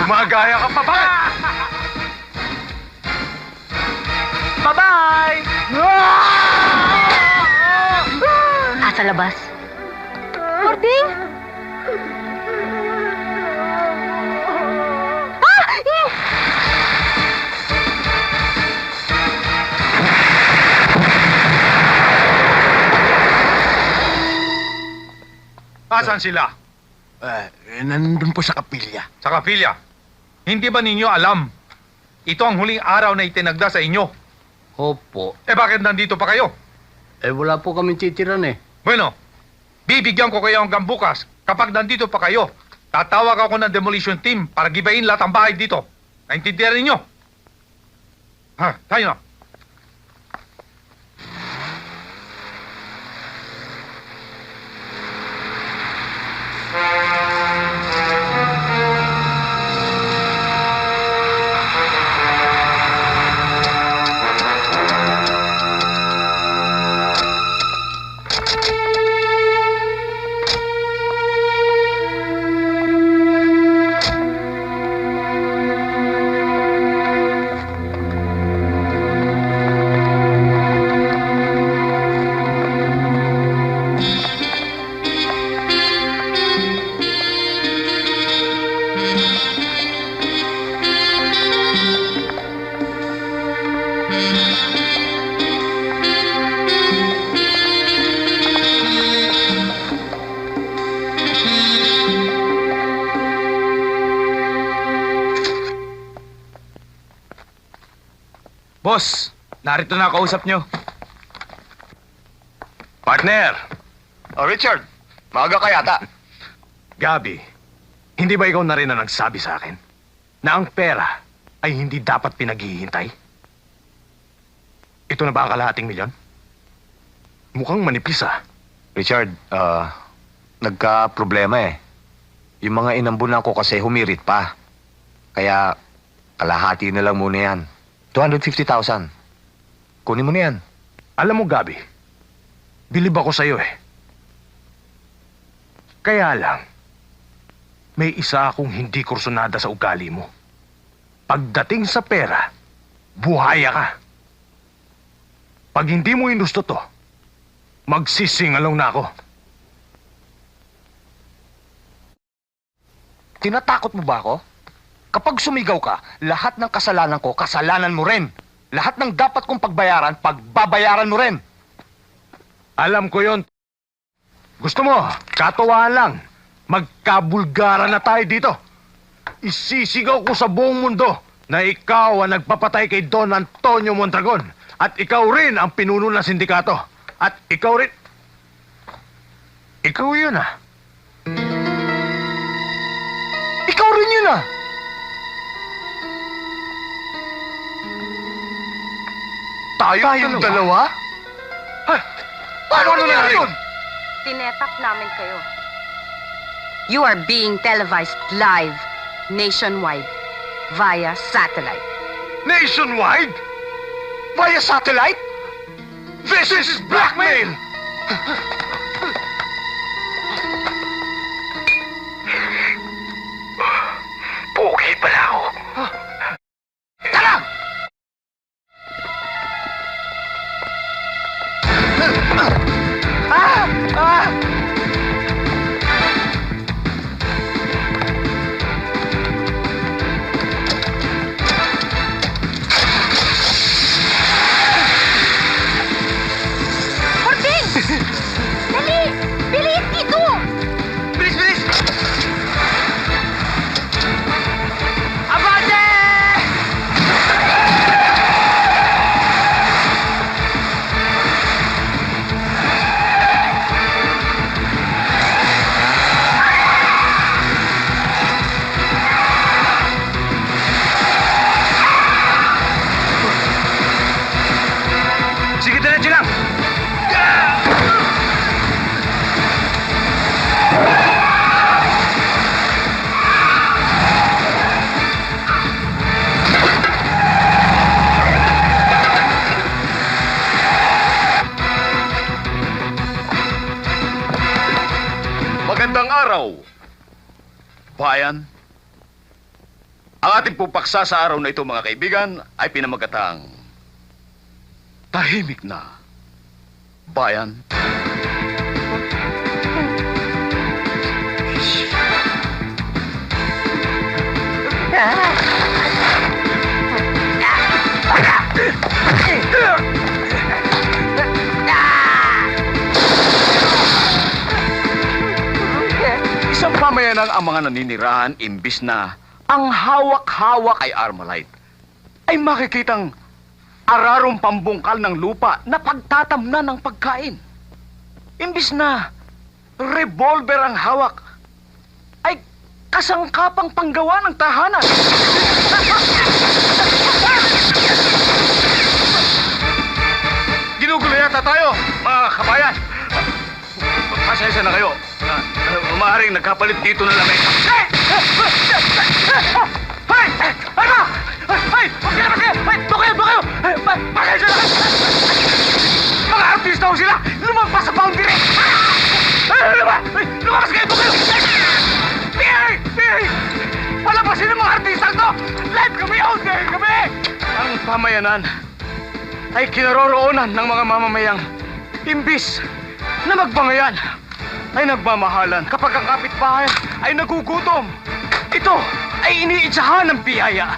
Gumagaya ka pa ba? Bye-bye! Ah, sa labas. Martin! Ah! Eh! Asan sila? Eh, nandun po sa kapilya. Sa kapilya. Hindi ba ninyo alam? Ito ang huling araw na itinagda sa inyo. Opo. Eh bakit nandito pa kayo? Eh, wala po kami titiran eh. Bueno, bibigyan ko kayo hanggang bukas. Kapag nandito pa kayo, tatawag ako ng demolition team para gibain lahat ang bahay dito. Naintindihan ninyo? Ha, tayo na. Boss, narito na kausap nyo. Partner! Oh, Richard, maaga ka yata. Gabi, hindi ba ikaw na rin ang nagsabi sa akin na ang pera ay hindi dapat pinaghihintay? Ito na ba ang kalahating milyon? Mukhang manipis ah. Richard, ah, nagka-problema eh. Yung mga inambunan ko kasi humirit pa. Kaya, kalahati na lang muna yan. 250,000. Kunin mo na yan. Alam mo, Gabi, bilib ako sa'yo eh. Kaya lang, may isa akong hindi kursunada sa ugali mo. Pagdating sa pera, buhaya ka. Pag hindi mo inusto to, magsisingalaw na ako. Tinatakot mo ba ako? Kapag sumigaw ka, lahat ng kasalanan ko, kasalanan mo rin. Lahat ng dapat kong pagbayaran, pagbabayaran mo rin. Alam ko yon. Gusto mo, katuwaan lang. Magkabulgara na tayo dito. Isisigaw ko sa buong mundo na ikaw ang nagpapatay kay Don Antonio Mondragon. At ikaw rin ang pinuno ng sindikato. At ikaw rin... Ikaw yun ah. Ikaw rin yun ah! Tayo Tayong dalawa? Ha? Paano Ano nangyari yun? Tinetap namin kayo. You are being televised live, nationwide, via satellite. Nationwide? Via satellite? This is blackmail! Pupaksa sa araw na ito, mga kaibigan, ay pinamagatang Tahimik na Bayan. Isang pamayanang ang mga naninirahan imbis na ang hawak-hawak ay Armalite ay makikitang ararong pambungkal ng lupa na pagtatamnan ng pagkain. Imbis na revolver ang hawak ay kasangkapang panggawa ng tahanan. Ginugulo yata tayo, mga kabayan. Pasensya na kayo. Uh, Maaaring nagkapalit dito ng lamig. Hey! Hey! Ano? Hey! Huwag kayo, huwag kayo! Hey! Doon kayo, doon kayo! Na kayo! Mga artista ho sila! Lumagpas sa boundary! Lumabas! Kayo, doon kayo! Hey! Hey! Palabasin ng mga artista to! Live kami! Out there kami! Ang pamayanan ay kinaroroonan ng mga mamamayang imbis na magbangayan ay nagmamahalan kapag ang kapitbahay ay nagugutom. Ito ay iniitsahan ng biyaya.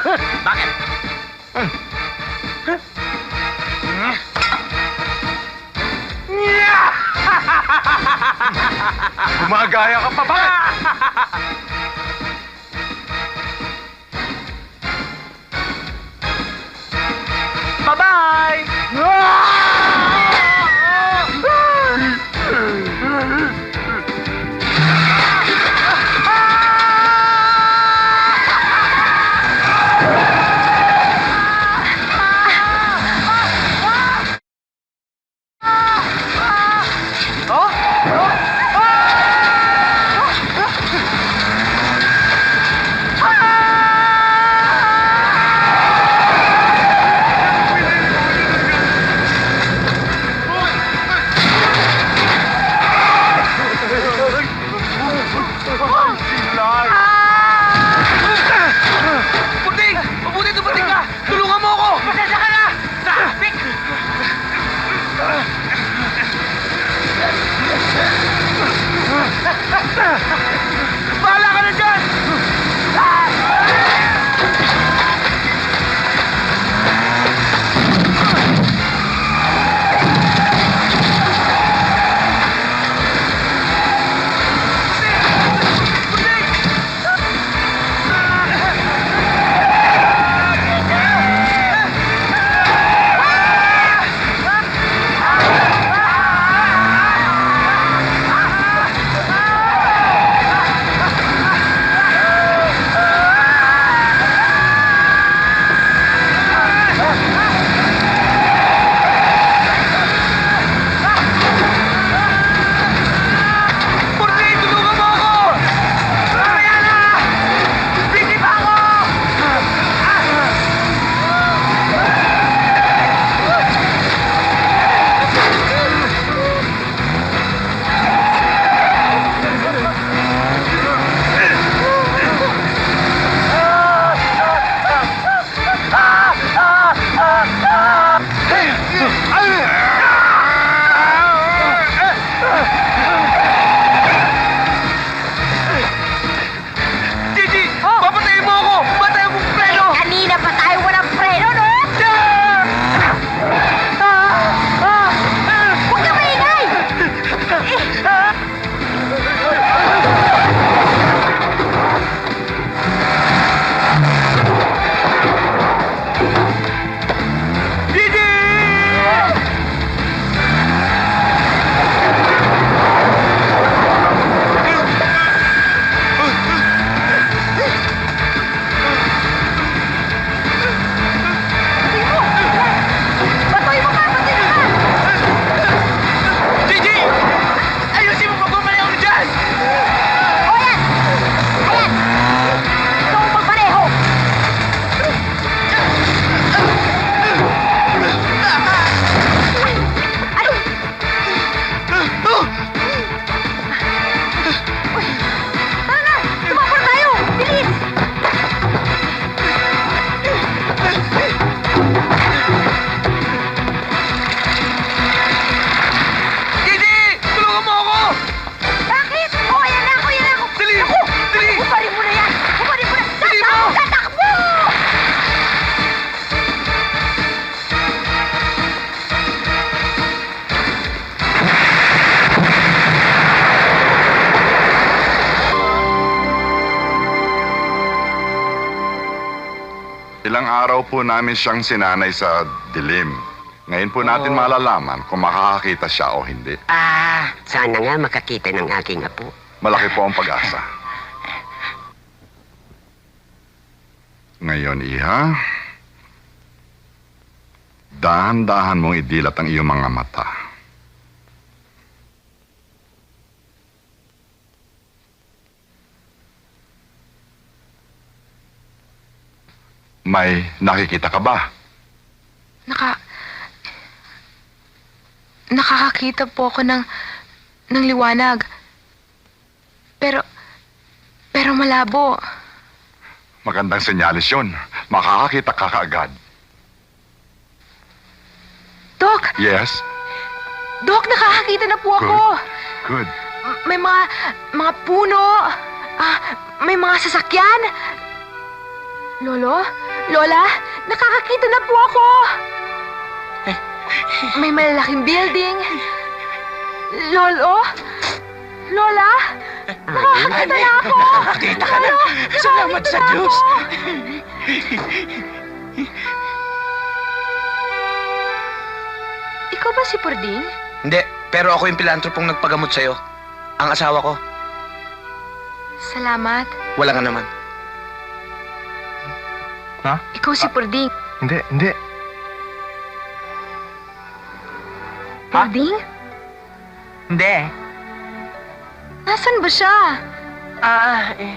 Gumagaya ka pa ba? Bye-bye! Araw po namin siyang sinanay sa dilim. Ngayon po natin malalaman kung makakakita siya o hindi. Ah, sana nga makakita ng aking apo. Malaki po ang pag-asa. Ngayon, Iha, dahan-dahan mong idilat ang iyong mga mata. May nakikita ka ba? Naka... Nakakakita po ako ng... ng liwanag. Pero... Pero malabo. Magandang senyalis yun. Makakakita ka kaagad. Dok! Yes? Dok, nakakakita na po ako! Good. M- May mga... mga puno. Ah, may mga sasakyan. Lolo? Lola? Nakakakita na po ako! May malalaking building. Lolo? Lola? Nakakakita na ako! Nakakita ka na. Salamat sa Diyos. Ikaw ba si Purding? Hindi, pero ako yung pilantropong nagpagamot sa'yo. Ang asawa ko, Salamat. wala nga naman. Ikaw si Purding. Hindi, hindi. Purding? Hindi. Nasaan ba siya? Ah, eh,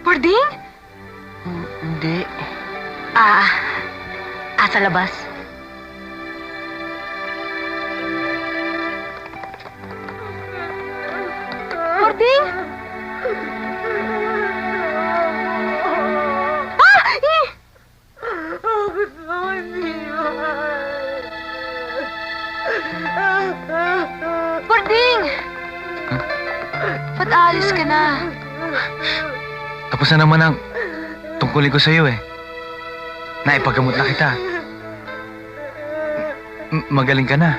Purding? hindi. Ah, ah, sa labas. Purding? Ah! Purding! Ba't aalis ka na? Tapos na naman ang tungkulin ko sa'yo eh. Naipagamot na kita. M- magaling ka na.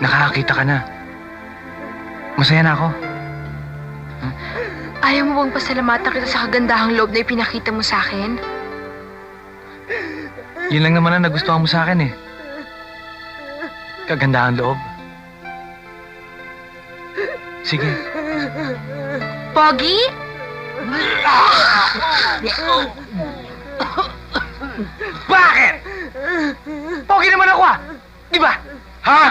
Nakakakita ka na. Masaya na ako. Ayaw mo bang pasalamatan kita sa kagandahang loob na ipinakita mo sa akin? Yun lang naman ang nagustuhan mo sa akin eh. Kagandahan loob. Sige. Pogi? Bakit? Pogi naman ako ah! Di ba? Ha?